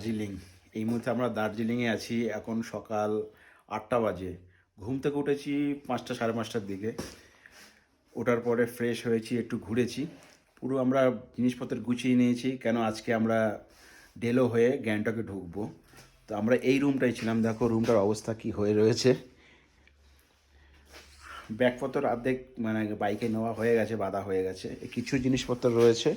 দার্জিলিং। এই মুহূর্তে আমরা দার্জিলিংয়ে আছি। এখন সকাল আটটা বাজে। ঘুম থেকে উঠেছি পাঁচটা, সাড়ে পাঁচটার দিকে। ওঠার পরে ফ্রেশ হয়েছি, একটু ঘুরেছি। পুরো আমরা জিনিসপত্র গুছিয়ে নিয়েছি। কেন আজকে আমরা ডেলো হয়ে গ্যাংটকে ঢুকবো। তো আমরা এই রুমটাই ছিলাম। দেখো রুমটার অবস্থা কি হয়ে রয়েছে। ব্যাগপত্র অর্ধেক মানে বাইকে নেওয়া হয়ে গেছে, বাধা হয়ে গেছে। কিছু জিনিসপত্র রয়েছে।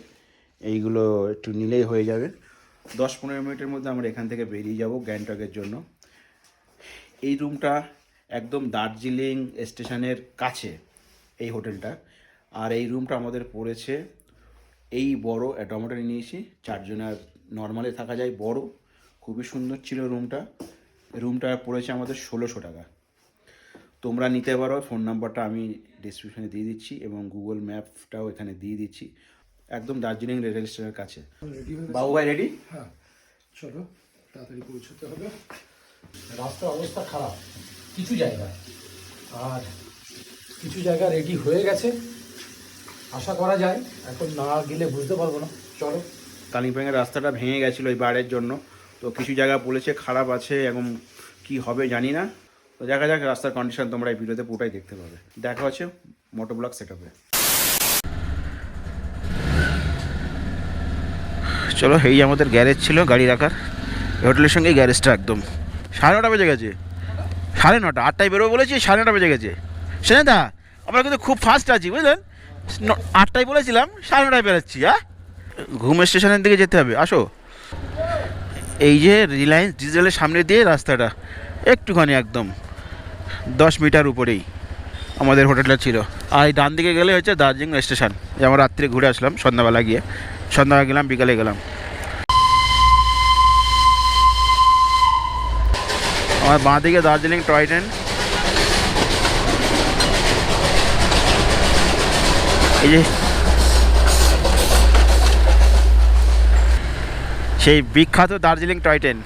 এইগুলো একটু নিলেই হয়ে যাবে। দশ পনেরো মিনিটের মধ্যে আমরা এখান থেকে বেরিয়ে যাব গ্যাংটকের জন্য। এই রুমটা একদম দার্জিলিং স্টেশনের কাছে, এই হোটেলটা। আর এই রুমটা আমাদের পড়েছে এই বড় ডমেটরি নিয়েছি চারজনের নর্মালে থাকা যায় বড়। খুবই সুন্দর ছিল রুমটা। রুমটা পড়েছে আমাদের ষোলোশো টাকা। তোমরা নিতে পারো, ফোন নাম্বারটা আমি ডিসক্রিপশনে দিয়ে দিচ্ছি এবং গুগল ম্যাপটাও এখানে দিয়ে দিচ্ছি। একদম দার্জিলিং রেল স্টেশনের কাছে। রেডি বাবু ভাই রেডি হ্যাঁ চলো তাড়াতাড়ি পৌঁছতে হবে। রাস্তার অবস্থা খারাপ। কিছু জায়গা। আর কিছু জায়গা রেডি হয়ে গেছে। আশা করা যায় এখন না গেলে বুঝতে পারব না। চলো। কালিম্পংয়ের রাস্তাটা ভেঙে গেছিল ওই বাড়ির জন্য। তো কিছু জায়গা বলেছে খারাপ আছে এবং কি হবে জানি না। তো দেখা যাক রাস্তার কন্ডিশন তোমরা এই ভিডিওতে পুরোটাই দেখতে পাবে। দেখা হচ্ছে মোটো ব্লক সেট আপে চলো, এই আমাদের গ্যারেজ ছিল, গাড়ি রাখার। হোটেলের সঙ্গে গ্যারেজটা একদম। সাড়ে নটা বেজে গেছে। সাড়ে নটা, আটটায় বেরোবো বলেছি, সাড়ে নটা বেজে গেছে। দা আমরা কিন্তু খুব ফাস্ট আছি, বুঝলেন? আটটায় বলেছিলাম, সাড়ে নটায় বেরোচ্ছি হ্যাঁ ঘুম স্টেশনের দিকে যেতে হবে, আসো। এই যে রিলায়েন্স ডিজেলের সামনে দিয়ে রাস্তাটা, একটুখানি একদম, দশ মিটার উপরেই আমাদের হোটেলটা ছিল। আর এই ডান দিকে গেলে হচ্ছে দার্জিলিং স্টেশন। যে আমরা রাত্রে ঘুরে আসলাম সন্ধ্যাবেলা গিয়ে। সন্ধ্যাবেলা গেলাম, বিকালে গেলাম। আমার বাঁ দিকে দার্জিলিং টয় ট্রেন এই যে সেই বিখ্যাত দার্জিলিং টয় ট্রেন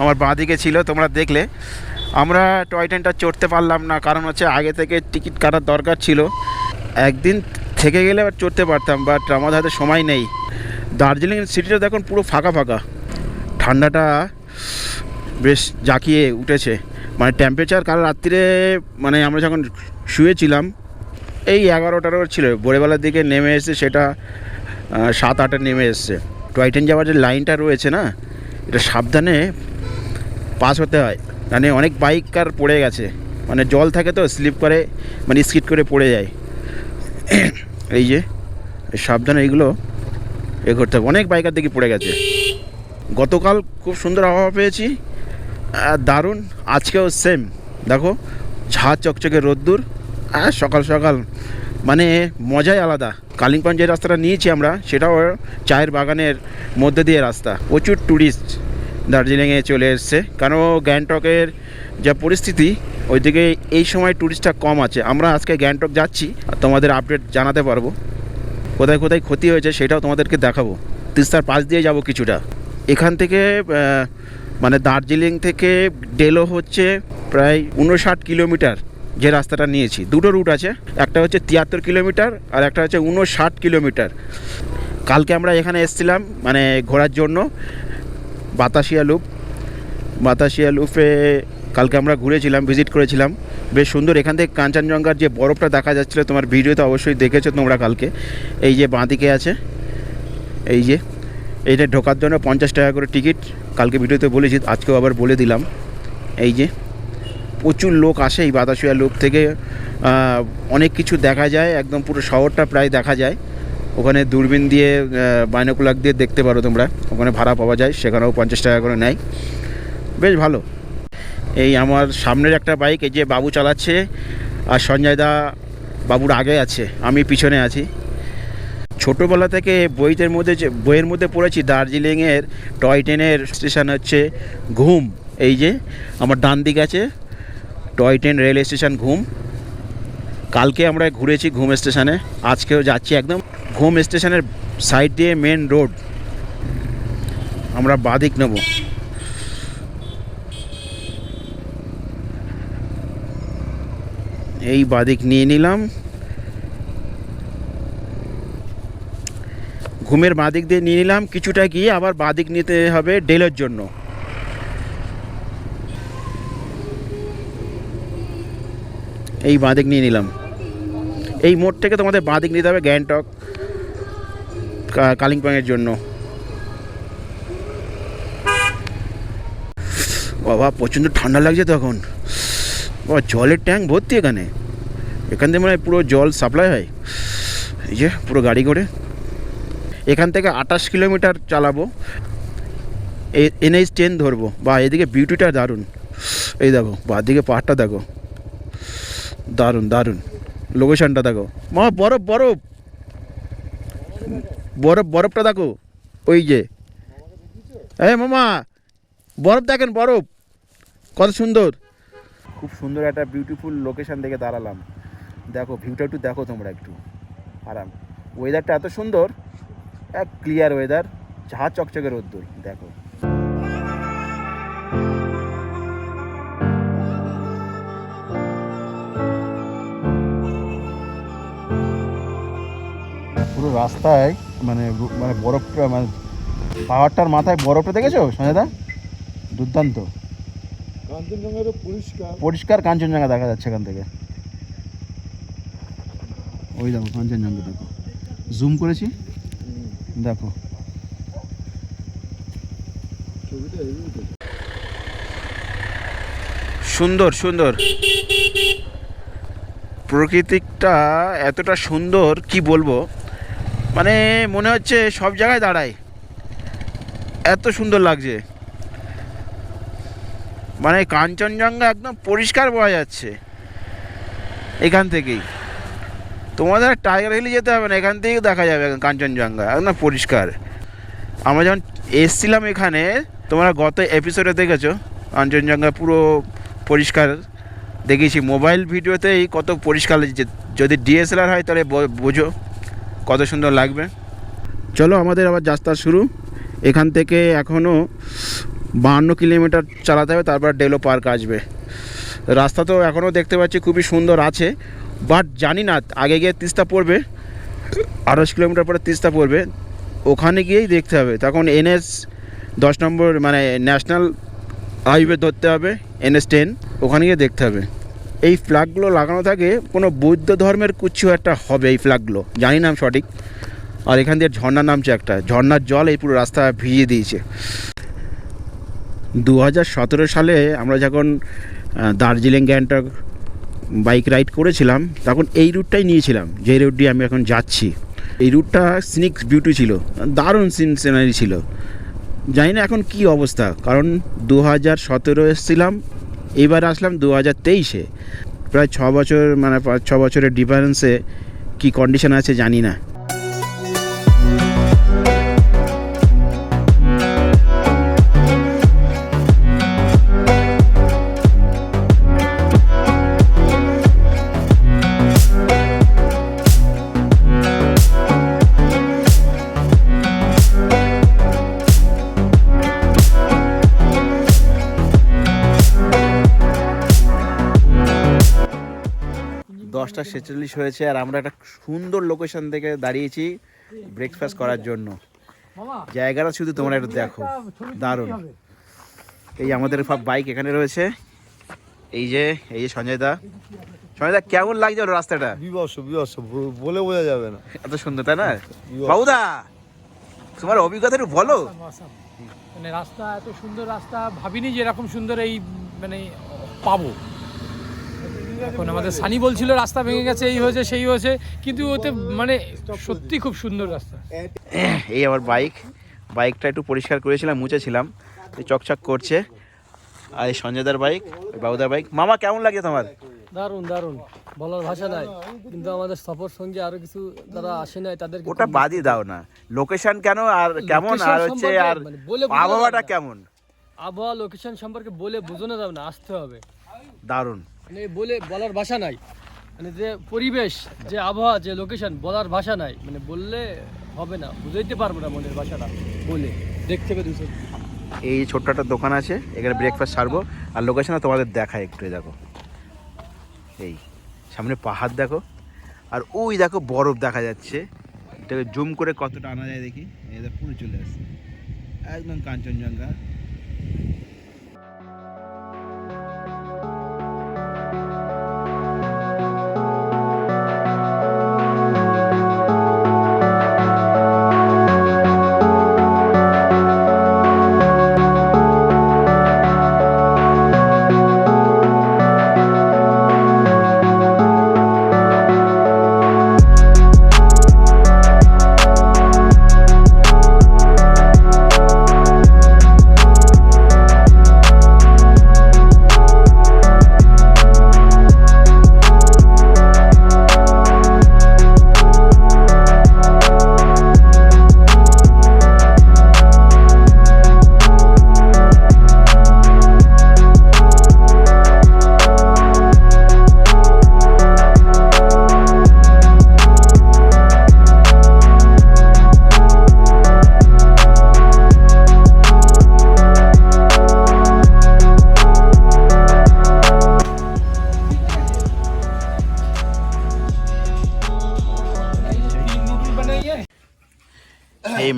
আমার বাঁ দিকে ছিল, তোমরা দেখলে। আমরা টয় ট্রেনটা চড়তে পারলাম না, কারণ হচ্ছে আগে থেকে টিকিট কাটার দরকার ছিল। একদিন থেকে গেলে আবার চড়তে পারতাম, বাট আমাদের হাতে সময় নেই। দার্জিলিং সিটিটা দেখুন পুরো ফাঁকা ফাঁকা। ঠান্ডাটা বেশ জাঁকিয়ে উঠেছে। মানে টেম্পারেচার কাল রাত্রিরে মানে আমরা যখন শুয়েছিলাম, এই এগারোটারও ছিল। ভোরবেলার দিকে নেমে এসে সেটা সাত আটে নেমে এসছে। টয় ট্রেন যাওয়ার যে লাইনটা রয়েছে না, এটা সাবধানে পাস হতে হয়। মানে অনেক বাইকার পড়ে গেছে। মানে জল থাকে তো স্লিপ করে মানে স্কিড করে পড়ে যায়। এই যে, সাবধানে এইগুলো এ করতে হবে অনেক বাইকার দেখি পড়ে গেছে। গতকাল খুব সুন্দর আবহাওয়া পেয়েছি। দারুণ। আজকেও সেম দেখো ঝাঁ চকচকে রোদ্দুর। আর সকাল সকাল। মানে মজাই আলাদা। কালিম্পং যে রাস্তাটা নিয়েছি আমরা, সেটাও চায়ের বাগানের মধ্যে দিয়ে রাস্তা। প্রচুর ট্যুরিস্ট দার্জিলিংয়ে চলে এসছে। কারণ গ্যাংটকের যা পরিস্থিতি, ওইদিকে এই সময় ট্যুরিস্টটা কম আছে। আমরা আজকে গ্যাংটক যাচ্ছি। আর তোমাদের আপডেট জানাতে পারব। কোথায় কোথায় ক্ষতি হয়েছে সেটাও তোমাদেরকে দেখাবো। তিস্তার পাশ দিয়ে যাব কিছুটা। এখান থেকে মানে দার্জিলিং থেকে ডেলো হচ্ছে প্রায় উনষাট কিলোমিটার যে রাস্তাটা নিয়েছি। দুটো রুট আছে, একটা হচ্ছে তিয়াত্তর কিলোমিটার আর একটা হচ্ছে উনষাট কিলোমিটার। কালকে আমরা এখানে এসেছিলাম মানে ঘোরার জন্য বাতাসিয়া লুপ। বাতাসিয়া লুপে কালকে আমরা ঘুরেছিলাম ভিজিট করেছিলাম। বেশ সুন্দর। এখান থেকে কাঞ্চনজঙ্ঘার যে বরফটা দেখা যাচ্ছিল, তোমার ভিডিওতে অবশ্যই দেখেছ তোমরা কালকে। এই যে বাঁদিকে আছে, এই যে, এইটা ঢোকার জন্য পঞ্চাশ টাকা করে টিকিট কালকে ভিডিওতে বলেছি, আজকেও আবার বলে দিলাম। এই যে, প্রচুর লোক আসে এই বাতাসিয়া লুপ থেকে। অনেক কিছু দেখা যায়, একদম পুরো শহরটা প্রায় দেখা যায়। ওখানে দূরবীন দিয়ে বাইনোকুলার দিয়ে দেখতে পারো তোমরা। ওখানে ভাড়া পাওয়া যায়, সেখানেও পঞ্চাশ টাকা করে নেয়। বেশ ভালো। এই আমার সামনের একটা বাইক এই যে বাবু চালাচ্ছে আর সঞ্জয় দা বাবুর আগে আছে, আমি পিছনে আছি। ছোটোবেলা থেকে বইদের মধ্যে যে, বইয়ের মধ্যে পড়েছি, দার্জিলিংয়ের, টয় ট্রেনের স্টেশন হচ্ছে ঘুম। এই যে আমার ডান দিক আছে, টয় ট্রেন, রেল স্টেশন, ঘুম। কালকে আমরা ঘুরেছি ঘুম স্টেশনে, আজকেও যাচ্ছি একদম। ঘুম স্টেশনের সাইড দিয়ে মেন রোড আমরা বাদিক নেব। এই বাদিক নিয়ে নিলাম। ঘুমের বাঁদিক দিয়ে নিয়ে নিলাম। কিছুটা গিয়ে আবার বাঁদিক নিতে হবে ডেলের জন্য। এই বাঁদিক নিয়ে নিলাম। এই মোড় থেকে তোমাদের বাঁদিক নিতে হবে গ্যাংটক কালিম্পংয়ের জন্য। বাবা, প্রচণ্ড ঠান্ডা লাগছে তখন। বাবা, জলের ট্যাঙ্ক ভর্তি এখানে। এখান থেকে মানে পুরো জল সাপ্লাই হয়। এই যে, পুরো গাড়ি করে। এখান থেকে আঠাশ কিলোমিটার চালাবো। এনএইচ টেন ধরবো। বা এদিকে বিউটিটা দারুণ। এই দেখো বাদিকে পাহাড়টা দেখো। দারুণ দারুণ। লোকেশনটা দেখো। মা, বরফ বরফ! বরফ, বরফটা দেখো। ওই যে। এ মামা, বরফ দেখেন, বরফ। কত সুন্দর। খুব সুন্দর একটা বিউটিফুল লোকেশান দেখে দাঁড়ালাম। দেখো ভিউটা একটু দেখো তোমরা একটু। আরাম। ওয়েদারটা এত সুন্দর, এক ক্লিয়ার ওয়েদার ঝা চকচকে রোদ্দুর, দেখো। পুরো রাস্তায় মানে মানে বরফটা মানে পাহাড়টার মাথায় বরফটা দেখেছ সঞ্জয়দা দুর্দান্ত। পরিষ্কার। কাঞ্চনজঙ্ঘা দেখা যাচ্ছে এখান থেকে। ওই দেখো কাঞ্চনজঙ্ঘা দেখো। জুম করেছি? দেখো। সুন্দর সুন্দর। প্রকৃতিকটা এতটা সুন্দর কি বলব? মানে মনে হচ্ছে সব জায়গায় দাঁড়ায়। এত সুন্দর লাগছে। মানে কাঞ্চনজঙ্ঘা একদম পরিষ্কার পাওয়া যাচ্ছে। এখান থেকেই। তোমাদের টাইগার হিলে যেতে হবে না, এখান থেকেই দেখা যাবে কাঞ্চনজঙ্ঘা, একদম পরিষ্কার। আমরা যখন এসছিলাম এখানে, তোমরা গত এপিসোডে দেখেছ, কাঞ্চনজঙ্ঘা পুরো পরিষ্কার। দেখেছি মোবাইল ভিডিওতেই কত পরিষ্কার যদি ডিএসএলআর হয় তাহলে বোঝো কত সুন্দর লাগবে। চলো আমাদের আবার যাত্রা শুরু। এখান থেকে এখনও বাহান্ন কিলোমিটার চালাতে হবে, তারপর ডেলো পার্ক আসবে। রাস্তা তো এখনও দেখতে পাচ্ছি খুবই সুন্দর আছে বাট জানি না, আগে গিয়ে তিস্তা পড়বে, আড়াইশ কিলোমিটার পরে তিস্তা পড়বে, ওখানে গিয়েই দেখতে হবে। তখন এনএস দশ নম্বর মানে ন্যাশনাল হাইওয়ে ধরতে হবে, এনএস টেন, ওখানে গিয়ে দেখতে হবে। এই ফ্ল্যাগগুলো লাগানো থাকে, কোনো বৌদ্ধ ধর্মের কিছু একটা হবে এই ফ্ল্যাগগুলো, জানি না আমি সঠিক। আর এখান দিয়ে ঝর্ণা নামছে একটা, ঝর্ণার জল এই পুরো রাস্তা ভিজিয়ে দিয়েছে। দু হাজার সতেরো সালে আমরা যখন দার্জিলিং, গ্যাংটক বাইক রাইড করেছিলাম, তখন এই রুটটাই নিয়েছিলাম, যে রুট দিয়ে আমি এখন যাচ্ছি। এই রুটটা সিনিক বিউটি ছিল, দারুণ সিন সিনারি ছিল। জানি না এখন কি অবস্থা, কারণ দু হাজার সতেরো এসেছিলাম, এবার আসলাম দু হাজার তেইশে। প্রায় ছ বছর মানে পাঁচ ছ বছরের ডিফারেন্সে কি কন্ডিশন আছে জানি না। ছেচল্লিশ হয়েছে আর আমরা একটা সুন্দর লোকেশন থেকে দাঁড়িয়েছি ব্রেকফাস্ট করার জন্য। জায়গাটা শুধু তোমরা একটু দেখো। দারুণ। এই আমাদের সব বাইক এখানে রয়েছে। এই যে এই যে সঞ্জয় দা সঞ্জয় দা কেমন লাগছে ওর রাস্তাটা? বিবর্ষ বিবর্ষ ব- বলে বোঝা যাবে না। এত সুন্দর তাই না? বাবুদা তোমার অভিজ্ঞতা একটু বলো। মানে রাস্তা এত সুন্দর রাস্তা ভাবিনি যে এরকম সুন্দর এই মানে পাবো। এখন আমাদের সানি বলছিল রাস্তা ভেঙে গেছে এই হয়েছে সেই হয়েছে। কিন্তু ওতে মানে সত্যি খুব সুন্দর রাস্তা। এই আমার বাইক। বাইকটা একটু পরিষ্কার করেছিলাম মুছেছিলাম। এই চকচক করছে। আর এই সঞ্জয়দার বাইক বাবুদার বাইক। মামা কেমন লাগে তোমার? দারুণ দারুণ। বলার ভাষা নাই। কিন্তু আমাদের সফর সঙ্গে আরও কিছু যারা আসে নাই তাদেরকে ওটা বাদই দাও না। লোকেশন কেন আর কেমন? আর হচ্ছে আর মানে আবহাওয়াটা কেমন? আবহাওয়া লোকেশন সম্পর্কে বলে বোঝানো যাবে না আসতে হবে। দারুণ। মানে বলে বলার ভাষা নাই। মানে যে পরিবেশ, যে আবহাওয়া, যে লোকেশন বলার ভাষা নাই। মানে বললে হবে না, বুঝাইতে পারব না মনের ভাষাটা বলে, দেখতে হবে দুশো এই ছোট্ট একটা দোকান আছে, এখানে ব্রেকফাস্ট সারবো। আর লোকেশনটা তোমাদের দেখায় একটু দেখো। এই, সামনে পাহাড়, দেখো। আর ওই দেখো বরফ দেখা যাচ্ছে। এটাকে জুম করে কতটা আনা যায় দেখি। এটা পুরো চলে আসছে। একদম কাঞ্চনজঙ্ঘা।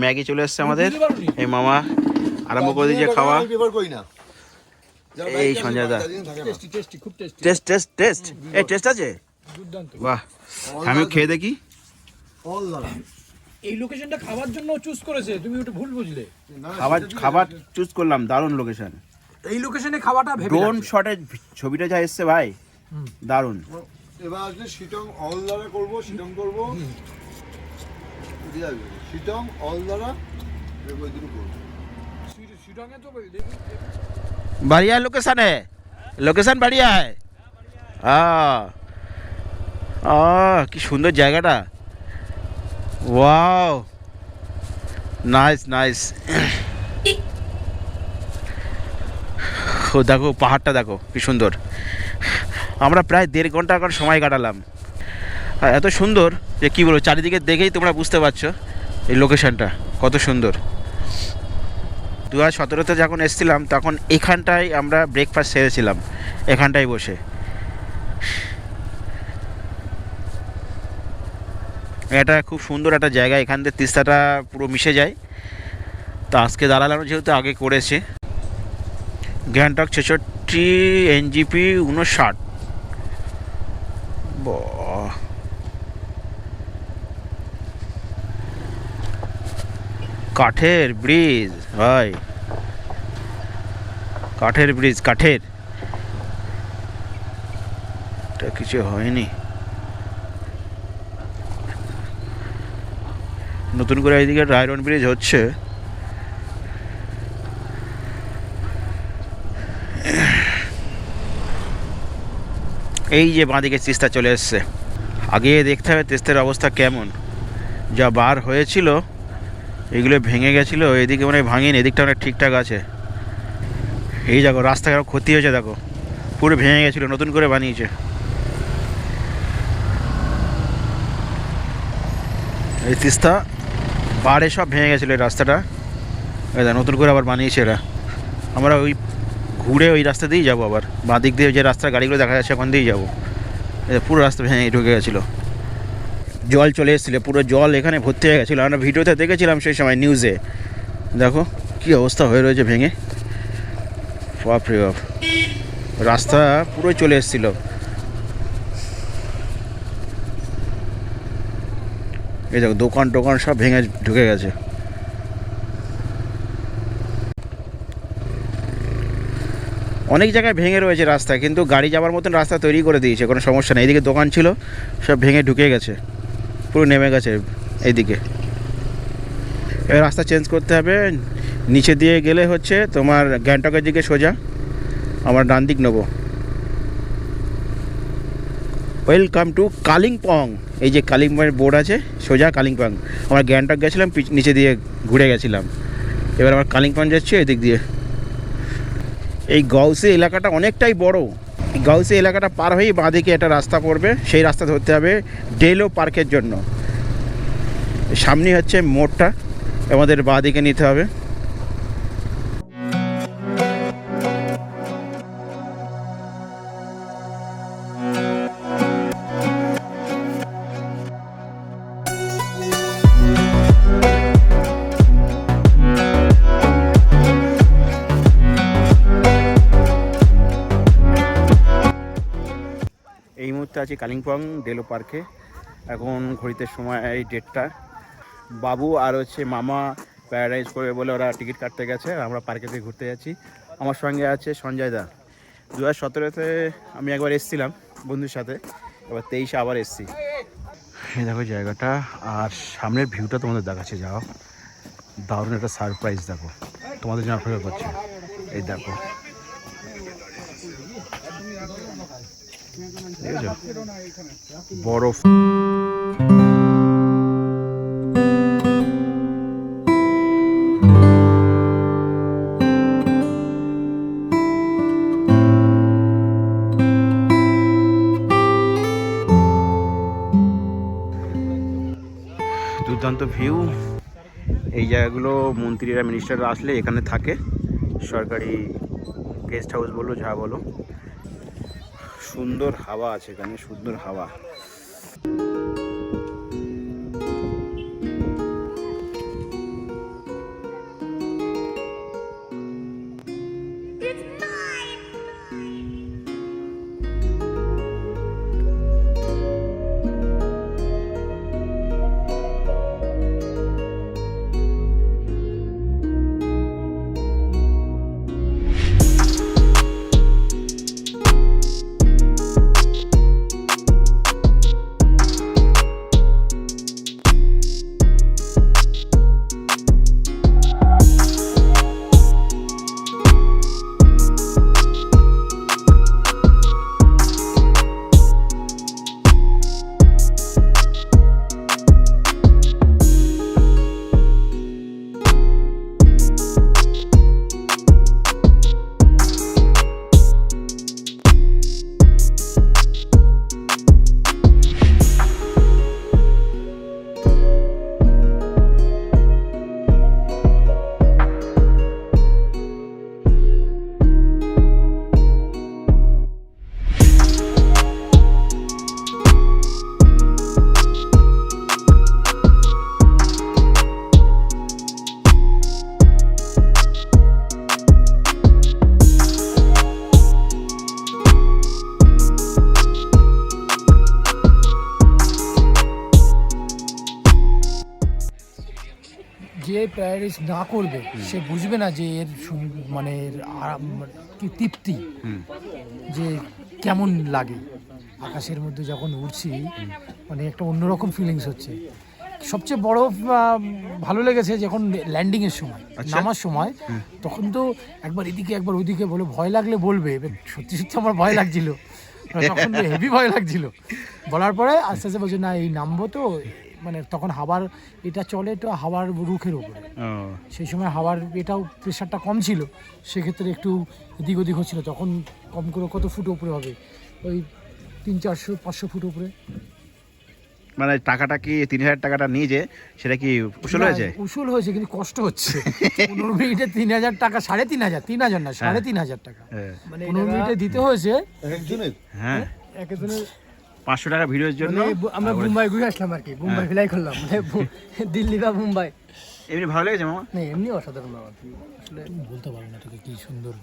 ম্যাগি চলে এসছে আমাদের। এই মামা আরম্ভ করে দিয়েছে খাওয়া। এই সঞ্জয় দা। টেস্টি টেস্টি খুব টেস্টি টেস্ট টেস্ট টেস্ট এই টেস্ট আছে? বাহ। আমিও খেয়ে দেখি। এই লোকেশনটা খাওয়ার জন্য চুজ করেছে তুমি ওটা ভুল বুঝলে। খাবার খাবার চুজ করলাম দারুণ লোকেশন এই লোকেশনে খাওয়াটা ভেবে ড্রোন শটে ছবিটা যা এসছে ভাই দারুণ। এবার আসলে শিটং অল দ্বারা করব শিটং করব। শিটং অল দ্বারা ওই দুটো করবো শিট- শিটংয়ে তো বলি- দেখি- बढ़िया लोकेशन है লোকেশন बढ़िया है হ্যাঁ আহ কি সুন্দর জায়গাটা ওয়াও নাইস নাইস ও দেখো পাহাড়টা দেখো কি সুন্দর আমরা প্রায় দেড় ঘন্টা এখন সময় কাটালাম আর এত সুন্দর যে কী বলবো চারিদিকে দেখেই তোমরা বুঝতে পারছো এই লোকেশনটা কত সুন্দর। দু হাজার সতেরোতে যখন এসেছিলাম, তখন এখানটায় আমরা ব্রেকফাস্ট সেরেছিলাম, এখানটায় বসে। এটা খুব সুন্দর একটা জায়গা, এখান থেকে তিস্তাটা পুরো মিশে যায়। তা আজকে দাঁড়ালাম যেহেতু, আগে করেছে। গ্যাংটক ছেষট্টি এনজিপি উনষাট বাহ। কাঠের ব্রিজ, ভাই। কাঠের ব্রিজ, কাঠের। এটা কিছু হয়নি। নতুন করে এইদিকে রায়রন ব্রিজ হচ্ছে। এই যে বাঁদিকে তিস্তা চলে এসছে। আগে দেখতে হবে তিস্তার অবস্থা কেমন। যা বার হয়েছিল এগুলো ভেঙে গেছিল এদিকে মানে ভাঙিনি এদিকটা অনেক ঠিকঠাক আছে। এই দেখো আরও ক্ষতি হয়েছে দেখো। পুরো ভেঙে গেছিল নতুন করে বানিয়েছে। এই তিস্তা বারে সব ভেঙে গেছিল এই রাস্তাটা। দেখো, নতুন করে আবার বানিয়েছে এরা। আমরা ওই ঘুরে ওই রাস্তা দিয়েই যাব আবার। বাঁ দিক দিয়ে যে রাস্তার গাড়িগুলো দেখা যাচ্ছে ওখান দিয়েই যাব। পুরো রাস্তা ভেঙে ঢুকে গেছিল। জল চলে এসেছিল, পুরো জল এখানে ভর্তি হয়ে গেছিল। আমরা ভিডিওতে দেখেছিলাম সেই সময় নিউজে দেখো, কি অবস্থা হয়ে রয়েছে ভেঙে। বাপ রাস্তা পুরো চলে এসেছিল। এই দেখো, দোকান টোকান সব ভেঙে ঢুকে গেছে। অনেক জায়গায় ভেঙে রয়েছে রাস্তা, কিন্তু গাড়ি যাওয়ার মতন রাস্তা তৈরি করে দিয়েছে, কোনো সমস্যা নেই। এদিকে দোকান ছিল, সব ভেঙে ঢুকে গেছে। পুরো নেমে গেছে এইদিকে। এবার রাস্তা চেঞ্জ করতে হবে। নিচে দিয়ে গেলে হচ্ছে তোমার গ্যাংটকের দিকে সোজা। আমার ডান দিক নেব। ওয়েলকাম টু কালিম্পং এই যে কালিম্পংয়ের বোর্ড আছে, সোজা কালিম্পং আমরা গ্যাংটক গেছিলাম নিচে দিয়ে ঘুরে গেছিলাম। এবার আমার কালিম্পং যাচ্ছে এদিক দিয়ে। এই গাউসি এলাকাটা অনেকটাই বড়। গাউসি এলাকাটা পার হয়েই বাঁদিকে একটা রাস্তা পড়বে। সেই রাস্তা ধরতে হবে ডেলো পার্কের জন্য। সামনে হচ্ছে মোড়টা। আমাদের বাঁদিকে নিতে হবে। আছি কালিম্পং ডেলো পার্কে। এখন ঘড়িতে সময় এই ডেটটা বাবু আর হচ্ছে মামা প্যারাডাইজ করবে বলে ওরা টিকিট কাটতে গেছে, আর আমরা পার্কে দিয়ে ঘুরতে যাচ্ছি। আমার সঙ্গে আছে সঞ্জয় দা। দু হাজার সতেরোতে আমি একবার এসেছিলাম বন্ধুর সাথে, এবার তেইশে আবার এসেছি। এই দেখো জায়গাটা, আর সামনের ভিউটা তোমাদের দেখাচ্ছে, যাও। দারুণ একটা সারপ্রাইজ দেখো। তোমাদের জন্য অপেক্ষা করছে। এই দেখো। বরফ। দুর্দান্ত ভিউ এই জায়গাগুলো মন্ত্রীরা মিনিস্টাররা আসলে এখানে থাকে। সরকারি গেস্ট হাউস বলো, যা বলো। সুন্দর হাওয়া আছে এখানে সুন্দর হাওয়া। প্যারাডাইস না করবে সে বুঝবে না যে এর মানে কি তৃপ্তি যে কেমন লাগে। আকাশের মধ্যে যখন উঠছি মানে একটা অন্যরকম ফিলিংস হচ্ছে। সবচেয়ে বড় ভালো লেগেছে যখন ল্যান্ডিং এর সময় আচ্ছা। নামার সময় তখন তো একবার এদিকে একবার ওইদিকে বলে ভয় লাগলে বলবে সত্যি সত্যি আমার ভয় লাগছিল। তখন হেভি ভয় লাগছিল। বলার পরে আস্তে আস্তে বলছে না এই নামবো তো মানে তখন হাওয়ার এটা চলে তো হাওয়ার রুখের ওপরে সেই সময় হাওয়ার এটাও প্রেশারটা কম ছিল সেক্ষেত্রে একটু এদিক ওদিক হচ্ছিল। তখন কম করে কত ফুট উপরে হবে? ওই তিন চারশো পাঁচশো ফুট উপরে। মানে টাকাটা কি তিন হাজার টাকাটা নিয়ে যে সেটা কি উসুল হয়েছে? উসুল হয়েছে কিন্তু কষ্ট হচ্ছে। পনেরো মিনিটে তিন হাজার টাকা সাড়ে তিন হাজার তিন হাজার না সাড়ে তিন হাজার টাকা। হ্যাঁ। মানে পনেরো মিনিটে দিতে হয়েছে। একজনের? হ্যাঁ। একজনের পাঁচশো টাকা ভিডিওর জন্য? মানে আমরা মুম্বাই ঘুরে আসলাম আর কি মুম্বাই ফ্লাই করলাম। মানে দিল্লি বা মুম্বাই। এমনি ভালো লেগেছে মামা? না এমনি অসাধারণ আসলে বলতে পারব না তোকে কি সুন্দর।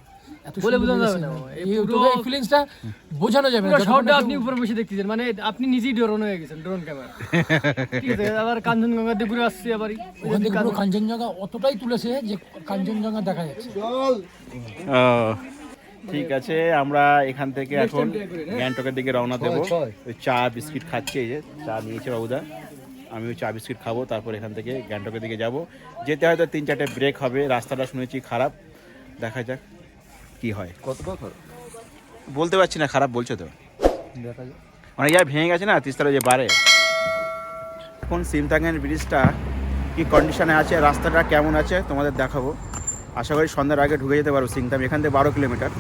বলে বোঝানো যাবে না। এই ফিলিংসটা বোঝানো যাবে আপনি উপরে বসে দেখতেছেন। মানে আপনি নিজেই ড্রোন হয়ে গেছেন ড্রোন ক্যামেরা ঠিক আছে আবার কাঞ্চনগঙ্গা দিয়ে ঘুরে আসছি আবার ওখান থেকে কাঞ্চনজঙ্ঘা অতটাই তুলেছে যে কাঞ্চনজঙ্ঘা দেখা যাচ্ছে। ও, ঠিক আছে আমরা এখান থেকে এখন গ্যাংটকের দিকে রওনা দেবো। ওই চা বিস্কিট খাচ্ছি এই যে চা নিয়েছে বাবুদা। আমি ওই চা বিস্কিট খাব তারপর এখান থেকে গ্যাংটকের দিকে যাব। যেতে হয়তো তিন চারটে ব্রেক হবে রাস্তাটা শুনেছি খারাপ। দেখা যাক কি হয়। খারাপ বলতে পারছি না খারাপ বলছো তো। দেখা যাক। অনেক জায়গায় ভেঙে গেছে না তিস্তারা যে বারে এখন সিমতাঙ্গেন ব্রিজটা কি কন্ডিশনে আছে রাস্তাটা কেমন আছে তোমাদের দেখাবো। আশা করি সন্ধ্যার আগে ঢুকে যেতে পারব সিংতাম। এখান থেকে বারো কিলোমিটার।